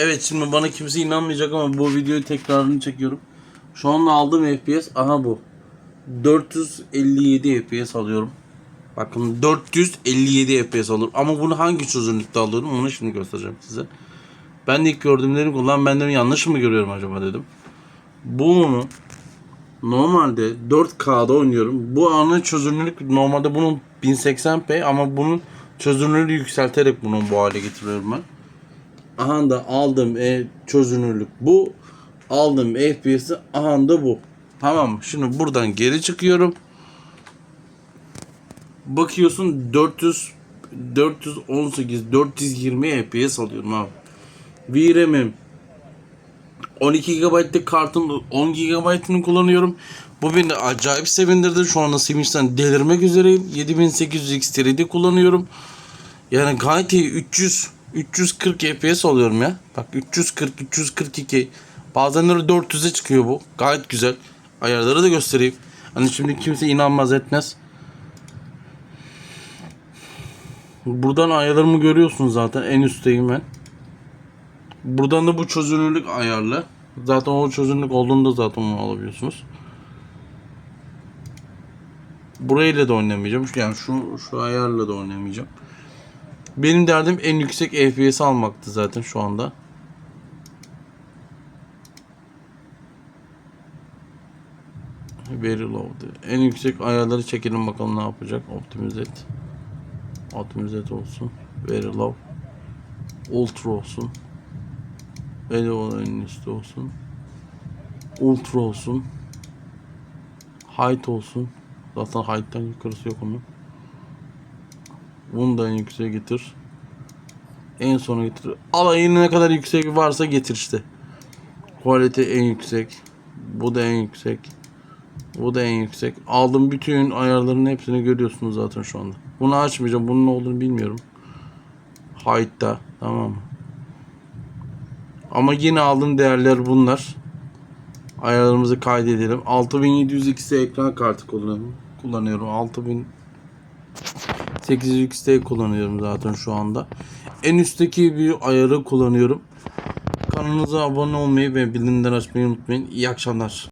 Evet şimdi bana kimse inanmayacak ama bu videoyu tekrarını çekiyorum. Şu anda aldığım FPS aha bu. 457 FPS alıyorum. Bakın 457 FPS alıyorum. Ama bunu hangi çözünürlükte alıyorum onu şimdi göstereceğim size. Ben de ilk gördüğüm dedim ki ulan ben de yanlış mı görüyorum acaba dedim. Bunu normalde 4K'da oynuyorum. Bu ana çözünürlük normalde bunun 1080p ama bunun çözünürlüğü yükselterek bunu bu hale getiriyorum ben. Aha da aldığım e, çözünürlük bu. Aldığım FPS'i aha da bu. Tamam? Şimdi buradan geri çıkıyorum. Bakıyorsun 400 418 420 FPS alıyorum abi. VRAM'im 12 GB'lık kartın 10 GB'ını kullanıyorum. Bu beni acayip sevindirdi. Şu anda sevinçten delirmek üzereyim. 7800 X3'de kullanıyorum. Yani gayet iyi 300 340 FPS alıyorum ya. Bak 340 342 bazenleri 400'e çıkıyor bu. Gayet güzel. Ayarları da göstereyim. Hani şimdi kimse inanmaz etmez. Buradan ayarlarımı görüyorsunuz zaten. En üstteyim ben. Buradan da bu çözünürlük ayarlı. Zaten o çözünürlük olduğunda zaten onu alabiliyorsunuz. Burayla da oynamayacağım. Yani şu şu ayarla da oynamayacağım. Benim derdim en yüksek FPS almaktı zaten şu anda. Very low. diyor. En yüksek ayarları çekelim bakalım ne yapacak. Optimize et. Optimize et olsun. Very low. Ultra olsun. Very low en üstte olsun. Ultra olsun. Height olsun. Zaten height'tan yukarısı yok onun. Bunu da en yükseğe getir. En sona getir. Alayını ne kadar yüksek varsa getir işte. Quality en yüksek. Bu da en yüksek. Bu da en yüksek. Aldım bütün ayarların hepsini görüyorsunuz zaten şu anda. Bunu açmayacağım. Bunun ne olduğunu bilmiyorum. Height'ta. Tamam mı? Ama yine aldığım değerler bunlar. Ayarlarımızı kaydedelim. 6700 XT ekran kartı kullanıyorum. Kullanıyorum. 6000 800 XT kullanıyorum zaten şu anda. En üstteki bir ayarı kullanıyorum. Kanalımıza abone olmayı ve bildirimleri açmayı unutmayın. İyi akşamlar.